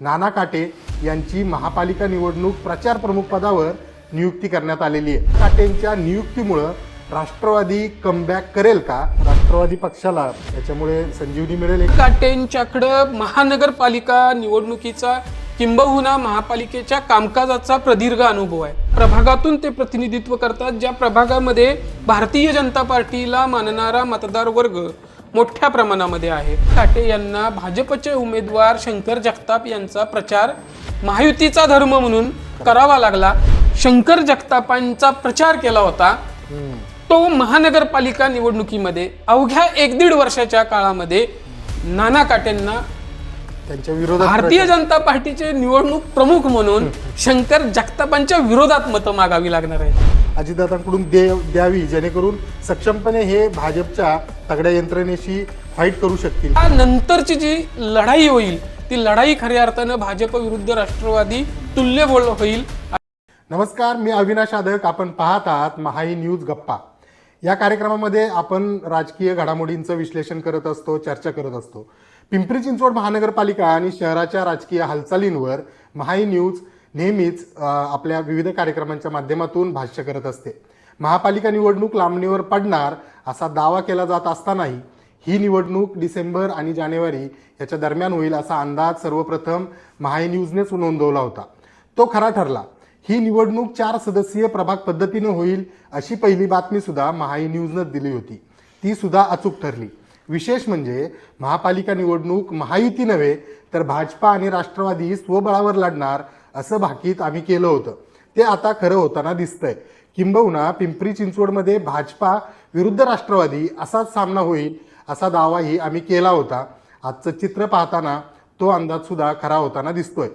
नाना काटे यांची महापालिका निवडणूक प्रचार प्रमुख पदावर नियुक्ती करण्यात आलेली आहे. काटेंच्या नियुक्तीमुळं राष्ट्रवादी कमबॅक करेल का? राष्ट्रवादी पक्षाला याच्यामुळे संजीवनी मिळेल काटेंच्याकडं महानगरपालिका निवडणुकीचा किंबहुना महापालिकेच्या कामकाजाचा प्रदीर्घ अनुभव आहे. प्रभागातून ते प्रतिनिधित्व करतात ज्या प्रभागामध्ये भारतीय जनता पार्टीला मानणारा मतदार वर्ग मोठ्या प्रमाणामध्ये आहे. काटे यांना भाजपचे उमेदवार शंकर जगताप यांचा प्रचार महायुतीचा धर्म म्हणून करावा लागला. शंकर जगतापांचा प्रचार केला होता. तो महानगरपालिका निवडणुकीमध्ये अवघ्या एक दीड वर्षाच्या काळामध्ये नाना काटेंना त्यांच्या विरोधात भारतीय जनता पार्टीचे निवडणूक प्रमुख म्हणून शंकर जगतापांच्या विरोधात मतं मागावी लागणार आहेत. अजितदादांकडून दे द्यावी जेणेकरून सक्षमपणे हे भाजपच्या तगड्या यंत्रणेशी फाईट करू शकतील. नंतरची जी लढाई होईल ती लढाई खऱ्या अर्थानं भाजप विरुद्ध राष्ट्रवादी तुल्यबळ होईल. नमस्कार मी अविनाश आदक आपण पाहत आहात महाई न्यूज गप्पा. या कार्यक्रमामध्ये आपण राजकीय घडामोडींचं विश्लेषण करत असतो चर्चा करत असतो. पिंपरी चिंचवड महानगरपालिका आणि शहराच्या राजकीय हालचालींवर महाई न्यूज नेहमीच आपल्या विविध कार्यक्रमांच्या माध्यमातून भाष्य करत असते. महापालिका निवडणूक लांबणीवर पडणार असा दावा केला जात असतानाही ही निवडणूक डिसेंबर आणि जानेवारी याच्या दरम्यान होईल असा अंदाज सर्वप्रथम महाई न्यूजनेच नोंदवला होता. तो खरा ठरला. ही निवडणूक चार सदस्यीय प्रभाग पद्धतीनं होईल अशी पहिली बातमी सुद्धा महाई न्यूजनं दिली होती. ती सुद्धा अचूक ठरली. विशेष म्हणजे महापालिका निवडणूक महायुती नव्हे तर भाजपा आणि राष्ट्रवादी स्वबळावर लढणार असं भाकीत आम्ही केलं होतं. ते आता खरं होताना दिसतंय. किंबहुना पिंपरी चिंचवडमध्ये भाजपा विरुद्ध राष्ट्रवादी असाच सामना होईल असा दावाही आम्ही केला होता. आजचं चित्र पाहताना तो अंदाज सुद्धा खरा होताना दिसतोय.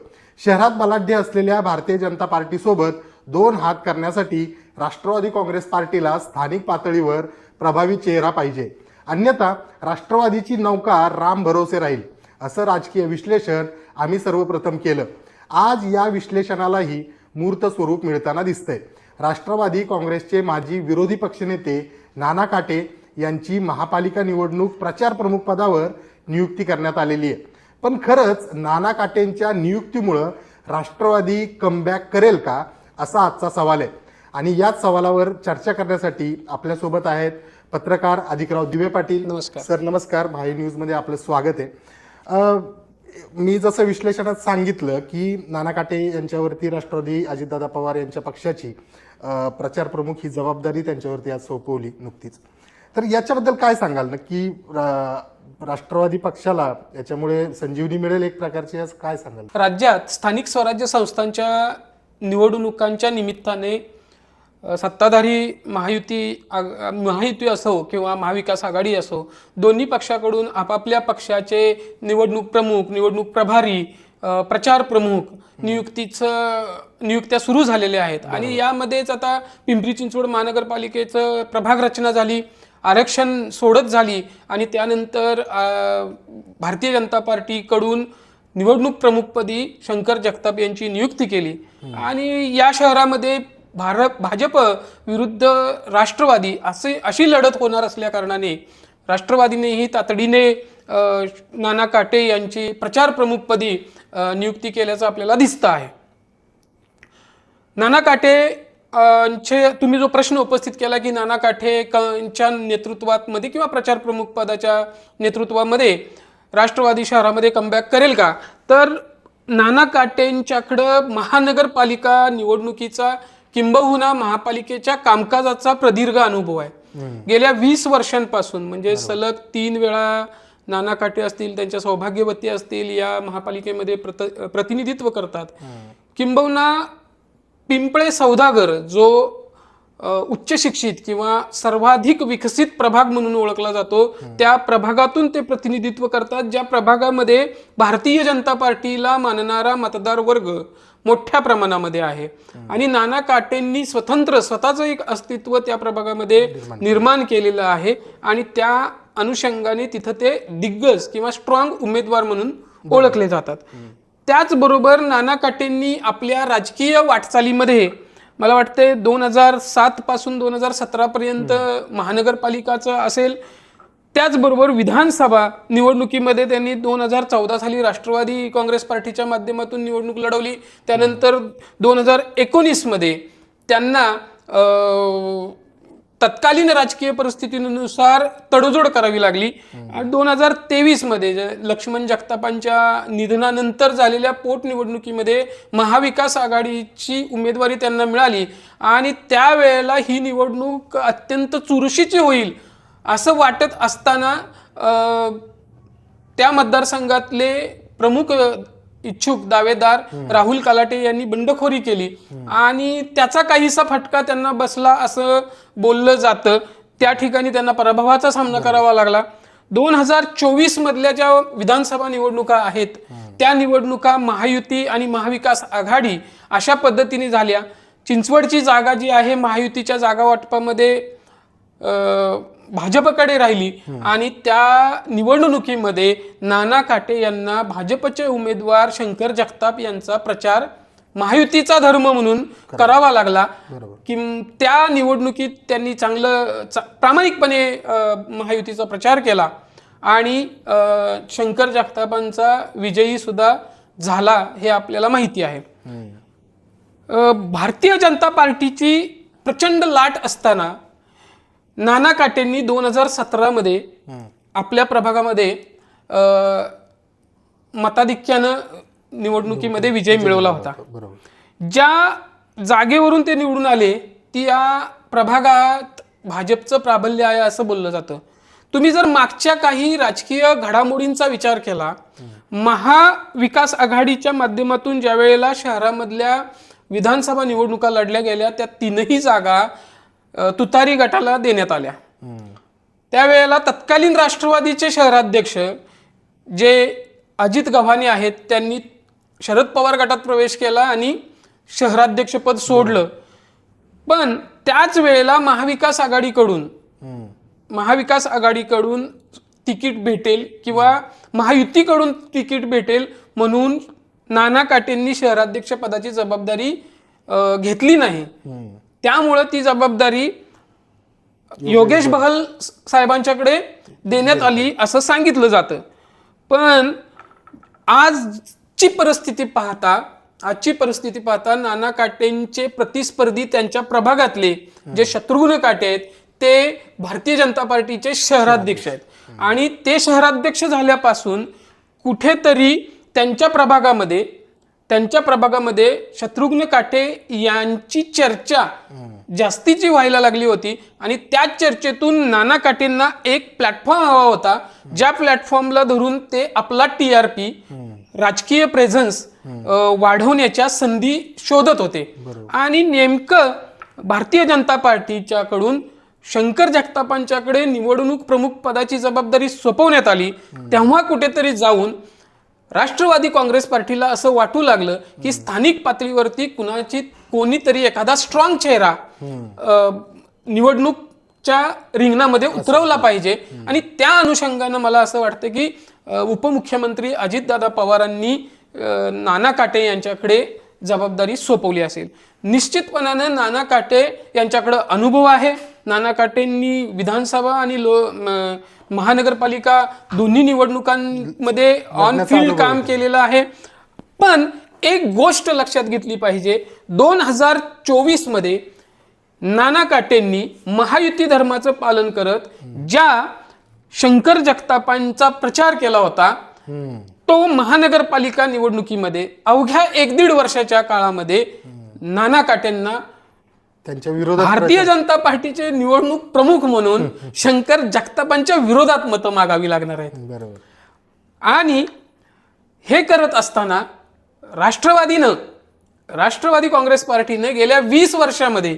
शहरात बलाढ्य असलेल्या भारतीय जनता पार्टीसोबत दोन हात करण्यासाठी राष्ट्रवादी काँग्रेस पार्टीला स्थानिक पातळीवर प्रभावी चेहरा पाहिजे. अन्यथा राष्ट्रवादीची नौका राम भरोसे राहील असं राजकीय विश्लेषण आम्ही सर्वप्रथम केलं. आज या विश्लेषणालाही मूर्त स्वरूप मिळताना दिसतंय. राष्ट्रवादी काँग्रेसचे माजी विरोधी पक्षनेते नाना काटे यांची महापालिका निवडणूक प्रचार प्रमुख पदावर नियुक्ती करण्यात आलेली आहे. पण खरंच नाना काटेंच्या नियुक्तीमुळं राष्ट्रवादी कमबॅक करेल का असा आजचा सवाल आहे. आणि याच सवालावर चर्चा करण्यासाठी आपल्यासोबत आहेत पत्रकार अधिकराव दिवे पाटील. नमस्कार. सर नमस्कार. भाई न्यूजमध्ये आपलं स्वागत आहे. मी जसं विश्लेषणात सांगितलं की नाना काटे यांच्यावरती राष्ट्रवादी अजितदादा पवार यांच्या पक्षाची प्रचार प्रमुख ही जबाबदारी त्यांच्यावरती आज सोपवली नुकतीच. तर याच्याबद्दल काय सांगाल? नक्की रा- राष्ट्रवादी पक्षाला याच्यामुळे संजीवनी मिळेल एक प्रकारची आज काय सांगाल? राज्यात स्थानिक स्वराज्य संस्थांच्या निवडणुकांच्या निमित्ताने सत्ताधारी महायुती आग- महायुती असो किंवा महाविकास आघाडी असो दोन्ही पक्षाकडून आपापल्या पक्षाचे निवडणूक प्रमुख निवडणूक प्रभारी प्रचार प्रमुख नियुक्तीचं नियुक्त्या सुरू झालेल्या आहेत. आणि यामध्येच आता पिंपरी चिंचवड महानगरपालिकेचं प्रभाग रचना झाली आरक्षण सोडत झाली आणि त्यानंतर भारतीय जनता पार्टीकडून निवडणूक प्रमुखपदी शंकर जगताप यांची नियुक्ती केली. आणि या शहरामध्ये भारत भाजप विरुद्ध राष्ट्रवादी असे अशी लढत होणार असल्या कारणाने राष्ट्रवादीनेही तातडीने नाना काटे यांची प्रचार प्रमुखपदी नियुक्ती केल्याचं आपल्याला दिसतं आहे. नाना काटे चे तुम्ही जो प्रश्न उपस्थित केला की नाना काठे यांच्या नेतृत्वातमध्ये किंवा प्रचार प्रमुख पदाच्या नेतृत्वामध्ये राष्ट्रवादी शहरामध्ये कमबॅक करेल का? तर नाना काटेंच्याकडं महानगरपालिका निवडणुकीचा किंबहुना महापालिकेच्या कामकाजाचा प्रदीर्घ अनुभव आहे. गेल्या वीस वर्षांपासून म्हणजे सलग तीन वेळा नाना काटे असतील त्यांच्या सौभाग्यवती असतील या महापालिकेमध्ये प्रत प्रतिनिधित्व करतात. किंबहुना पिंपळे सौदागर जो उच्च शिक्षित किंवा सर्वाधिक विकसित प्रभाग म्हणून ओळखला जातो त्या प्रभागातून ते प्रतिनिधित्व करतात ज्या प्रभागामध्ये भारतीय जनता पार्टीला मानणारा मतदार वर्ग मोठ्या प्रमाणामध्ये आहे. आणि नाना काटेंनी स्वतंत्र स्वतःचं एक अस्तित्व त्या प्रभागामध्ये निर्माण केलेलं आहे. आणि त्या अनुषंगाने तिथं ते दिग्गज किंवा स्ट्रॉंग उमेदवार म्हणून ओळखले जातात. त्याचबरोबर नाना काटेंनी आपल्या राजकीय वाटचालीमध्ये मला वाटते दोन हजार सात पासून दोन हजार सतरा पर्यंत महानगरपालिकाचं असेल त्याचबरोबर विधानसभा निवडणुकीमध्ये त्यांनी दोन हजार चौदा साली राष्ट्रवादी काँग्रेस पार्टीच्या माध्यमातून निवडणूक लढवली. त्यानंतर दोन हजार एकोणीसमध्ये त्यांना तत्कालीन राजकीय परिस्थितीनुसार तडजोड करावी लागली. आणि दोन हजार तेवीसमध्ये लक्ष्मण जगतापांच्या निधनानंतर झालेल्या पोटनिवडणुकीमध्ये महाविकास आघाडीची उमेदवारी त्यांना मिळाली. आणि त्यावेळेला ही निवडणूक अत्यंत चुरशीची होईल असं वाटत असताना त्या मतदारसंघातले प्रमुख इच्छुक दावेदार राहुल कलाटे यांनी बंडखोरी केली. आणि त्याचा काहीसा फटका त्यांना बसला असं बोललं जातं. त्या ठिकाणी त्यांना पराभवाचा सामना करावा लागला. दोन हजार चोवीस मधल्या ज्या विधानसभा निवडणुका आहेत त्या निवडणुका महायुती आणि महाविकास आघाडी अशा पद्धतीने झाल्या. चिंचवडची जागा जी आहे महायुतीच्या जागा वाटपामध्ये भाजपकडे राहिली. आणि त्या निवडणुकीमध्ये नाना काटे यांना भाजपचे उमेदवार शंकर जगताप यांचा प्रचार महायुतीचा धर्म म्हणून करावा लागला. की त्या निवडणुकीत त्यांनी चांगलं प्रामाणिकपणे महायुतीचा प्रचार केला. आणि शंकर जगतापांचा विजयी सुद्धा झाला हे आपल्याला माहिती आहे. भारतीय जनता पार्टीची प्रचंड लाट असताना नाना काटेंनी दोन हजार सतरामध्ये आपल्या प्रभागामध्ये मताधिक्यानं निवडणुकीमध्ये विजय मिळवला होता. ज्या जागेवरून ते निवडून आले ती या प्रभागात भाजपचं प्राबल्य आहे असं बोललं जातं. तुम्ही जर मागच्या काही राजकीय घडामोडींचा विचार केला महाविकास आघाडीच्या माध्यमातून ज्या वेळेला शहरामधल्या विधानसभा निवडणुका लढल्या गेल्या त्या तीनही जागा तुतारी गटाला देण्यात आल्या. त्यावेळेला तत्कालीन राष्ट्रवादीचे शहराध्यक्ष जे अजित गव्हाणे आहेत त्यांनी शरद पवार गटात प्रवेश केला आणि शहराध्यक्षपद सोडलं. पण त्याच वेळेला महाविकास आघाडीकडून महाविकास आघाडीकडून तिकीट भेटेल किंवा महायुतीकडून तिकीट भेटेल म्हणून नाना काटेंनी शहराध्यक्ष पदाची जबाबदारी घेतली नाही. त्यामुळं ती जबाबदारी योगेश बहल साहेबांच्याकडे देण्यात आली असं सांगितलं जातं. पण आजची परिस्थिती पाहता आजची परिस्थिती पाहता नाना काटेंचे प्रतिस्पर्धी त्यांच्या प्रभागातले जे शत्रुघ्न काटे आहेत ते भारतीय जनता पार्टीचे शहराध्यक्ष आहेत. आणि ते शहराध्यक्ष झाल्यापासून कुठेतरी त्यांच्या प्रभागामध्ये त्यांच्या प्रभागामध्ये शत्रुघ्न काटे यांची चर्चा जास्तीची व्हायला लागली होती आणि त्याच चर्चेतून नाना काटेंना एक प्लॅटफॉर्म हवा होता ज्या प्लॅटफॉर्मला धरून ते आपला टी आर पी राजकीय प्रेझन्स वाढवण्याच्या संधी शोधत होते. आणि नेमकं भारतीय जनता पार्टीच्याकडून शंकर जगतापांच्याकडे निवडणूक प्रमुख पदाची जबाबदारी सोपवण्यात आली तेव्हा कुठेतरी जाऊन राष्ट्रवादी काँग्रेस पार्टीला असं वाटू लागलं की स्थानिक पातळीवरती कुणाची कोणीतरी एखादा स्ट्रॉंग चेहरा निवडणूकच्या रिंगणामध्ये उतरवला पाहिजे. आणि त्या अनुषंगानं मला असं वाटतं की उपमुख्यमंत्री अजितदादा पवारांनी नाना काटे यांच्याकडे जबाबदारी सोपवली असेल. निश्चितपणानं नाना काटे यांच्याकडे अनुभव आहे. नाना काटेंनी विधानसभा आणि लो महानगरपालिका दोन्ही निवडणुकांमध्ये ऑन फील्ड काम केलेलं आहे. पण एक गोष्ट लक्षात घेतली पाहिजे. दोन हजार चोवीसमध्ये नाना काटेंनी महायुती धर्माचं पालन करत ज्या शंकर जगतापांचा प्रचार केला होता तो महानगरपालिका निवडणुकीमध्ये अवघ्या एक दीड वर्षाच्या काळामध्ये नाना काटेंना त्यांच्या विरोधात भारतीय जनता पार्टीचे निवडणूक प्रमुख म्हणून शंकर जगतापांच्या विरोधात मतं मागावी लागणार आहेत. बरोबर. आणि हे करत असताना राष्ट्रवादीनं राष्ट्रवादी काँग्रेस पार्टीने गेल्या वीस वर्षामध्ये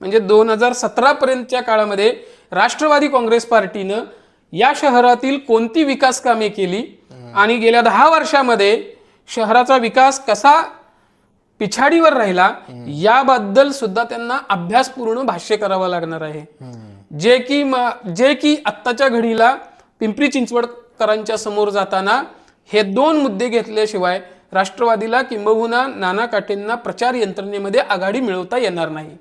म्हणजे दोन हजार सतरा पर्यंतच्या काळामध्ये राष्ट्रवादी काँग्रेस पार्टीनं या शहरातील कोणती विकास कामे केली आणि गेल्या दहा वर्षामध्ये शहराचा विकास कसा पिछाडीवर राहिला याबद्दल सुद्धा त्यांना अभ्यासपूर्ण भाष्य करावं लागणार आहे. जे की जे की आत्ताच्या घडीला पिंपरी चिंचवडकरांच्या समोर जाताना हे दोन मुद्दे घेतल्याशिवाय राष्ट्रवादीला किंबहुना नाना काटेंना प्रचार यंत्रणेमध्ये आघाडी मिळवता येणार नाही.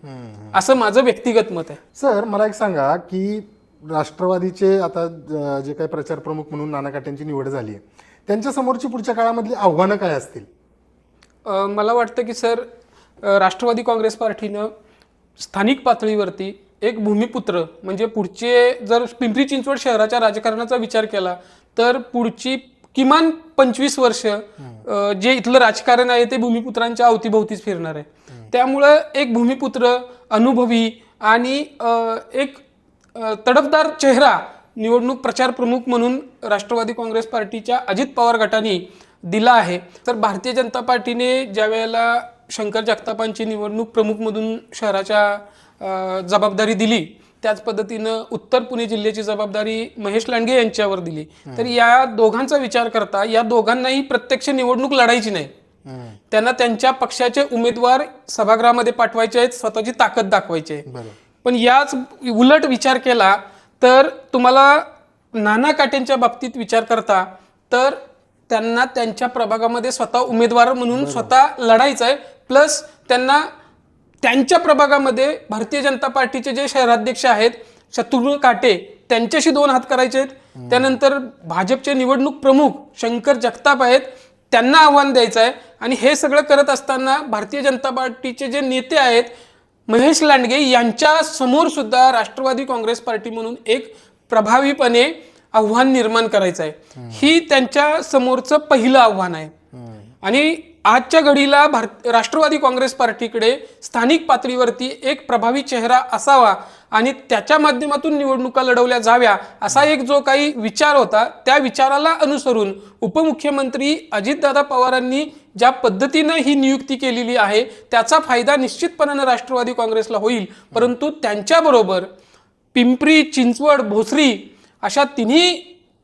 असं माझं व्यक्तिगत मत आहे. सर मला एक सांगा की राष्ट्रवादीचे आता जे काही प्रचार प्रमुख म्हणून नाना काटेंची निवड झाली आहे त्यांच्या समोरची पुढच्या काळामधली आव्हानं काय असतील? मला वाटतं की सर राष्ट्रवादी काँग्रेस पार्टीनं स्थानिक पातळीवरती एक भूमिपुत्र म्हणजे पुढचे जर पिंपरी चिंचवड शहराच्या राजकारणाचा विचार केला तर पुढची किमान पंचवीस वर्ष जे इथलं राजकारण आहे ते भूमिपुत्रांच्या अवतीभोवतीच फिरणार आहे. त्यामुळं एक भूमिपुत्र अनुभवी आणि एक तडफदार चेहरा निवडणूक प्रचार प्रमुख म्हणून राष्ट्रवादी काँग्रेस पार्टीच्या अजित पवार गटाने दिला आहे. तर भारतीय जनता पार्टीने ज्या वेळेला शंकर जगतापांची निवडणूक प्रमुख म्हणून शहराच्या जबाबदारी दिली त्याच पद्धतीनं उत्तर पुणे जिल्ह्याची जबाबदारी महेश लांडगे यांच्यावर दिली. तर या दोघांचा विचार करता या दोघांनाही प्रत्यक्ष निवडणूक लढायची नाही. त्यांना त्यांच्या पक्षाचे उमेदवार सभागृहामध्ये पाठवायचे आहेत स्वतःची ताकद दाखवायची आहे. पण याच उलट विचार केला तर तुम्हाला नाना काटेंच्या बाबतीत विचार करता तर त्यांना त्यांच्या प्रभागामध्ये स्वतः उमेदवार म्हणून स्वतः लढायचं आहे प्लस त्यांना त्यांच्या प्रभागामध्ये भारतीय जनता पार्टीचे जे शहराध्यक्ष आहेत शत्रुघ्न काटे त्यांच्याशी दोन हात करायचे आहेत. त्यानंतर भाजपचे निवडणूक प्रमुख शंकर जगताप आहेत. त्यांना आव्हान द्यायचं आहे आणि हे सगळं करत असताना भारतीय जनता पार्टीचे जे नेते आहेत महेश लांडगे यांच्या समोर सुद्धा राष्ट्रवादी काँग्रेस पार्टी म्हणून एक प्रभावीपणे आव्हान निर्माण करायचं आहे. ही त्यांच्या समोरचं पहिलं आव्हान आहे. आणि आजच्या घडीला भारत राष्ट्रवादी काँग्रेस पार्टीकडे स्थानिक पातळीवरती एक प्रभावी चेहरा असावा आणि त्याच्या माध्यमातून निवडणुका लढवल्या जाव्या असा एक जो काही विचार होता त्या विचाराला अनुसरून उपमुख्यमंत्री अजितदादा पवारांनी ज्या पद्धतीनं ही नियुक्ती केलेली आहे त्याचा फायदा निश्चितपणानं राष्ट्रवादी काँग्रेसला होईल. परंतु त्यांच्याबरोबर पिंपरी चिंचवड भोसरी अशा तिन्ही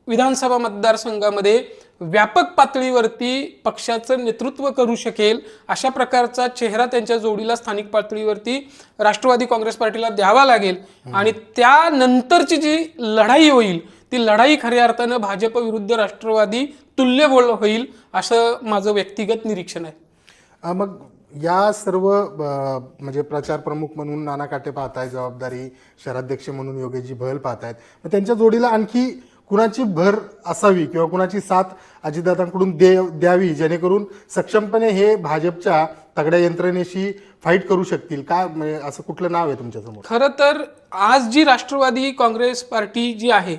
विधानसभा मतदारसंघामध्ये व्यापक पातळीवरती पक्षाचं नेतृत्व करू शकेल अशा प्रकारचा चेहरा त्यांच्या जोडीला स्थानिक पातळीवरती राष्ट्रवादी काँग्रेस पार्टीला द्यावा लागेल आणि त्यानंतरची जी लढाई होईल ती लढाई खऱ्या अर्थानं भाजप विरुद्ध राष्ट्रवादी तुल्यबळ होईल असं माझं व्यक्तिगत निरीक्षण आहे. मग या सर्व म्हणजे प्रचार प्रमुख म्हणून नाना काटे पाहतायत जबाबदारी शहराध्यक्ष म्हणून योगेशजी भल पाहतायत. मग त्यांच्या जोडीला आणखी कुणाची भर असावी किंवा कुणाची साथ अजितदादांकडून दे द्यावी जेणेकरून सक्षमपणे हे भाजपच्या तगड्या यंत्रणेशी फाईट करू शकतील? काय म्हणजे असं कुठलं नाव आहे तुमच्यासमोर? खरं तर आज जी राष्ट्रवादी काँग्रेस पार्टी जी आहे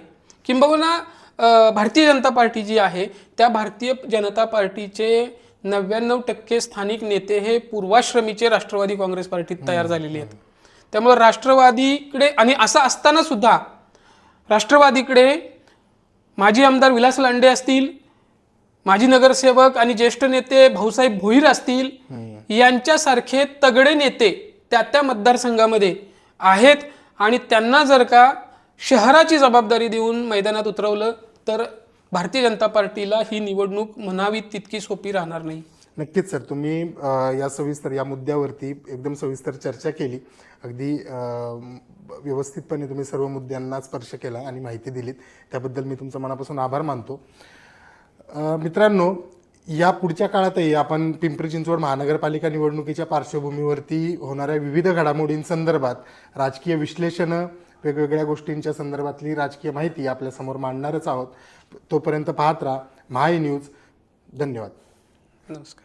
किंबहुना भारतीय जनता पार्टी जी आहे त्या भारतीय जनता पार्टीचे नव्याण्णव टक्के स्थानिक नेते हे पूर्वाश्रमीचे राष्ट्रवादी काँग्रेस पार्टीत तयार झालेले आहेत. त्यामुळे राष्ट्रवादीकडे आणि असं असताना सुद्धा राष्ट्रवादीकडे माजी आमदार विलास लांडे असतील माजी नगरसेवक आणि ज्येष्ठ नेते भाऊसाहेब भोईर असतील यांच्यासारखे तगडे नेते त्या त्या मतदारसंघामध्ये आहेत. आणि त्यांना जर का शहराची जबाबदारी देऊन मैदानात उतरवलं तर भारतीय जनता पार्टीला ही निवडणूक म्हणावी तितकी सोपी राहणार नाही. नक्कीच सर. तुम्ही या सविस्तर या मुद्द्यावरती एकदम सविस्तर चर्चा केली. अगदी व्यवस्थितपणे तुम्ही सर्व मुद्द्यांना स्पर्श केला आणि माहिती दिलीत. त्याबद्दल मी तुमचं मनापासून आभार मानतो. मित्रांनो या पुढच्या काळातही आपण पिंपरी चिंचवड महानगरपालिका निवडणुकीच्या पार्श्वभूमीवरती होणाऱ्या विविध घडामोडींसंदर्भात राजकीय विश्लेषणं वेगवेगळ्या गोष्टींच्या संदर्भातली राजकीय माहिती आपल्यासमोर मांडणारच आहोत. तोपर्यंत पाहत राहा महाई न्यूज. धन्यवाद. नमस्कार.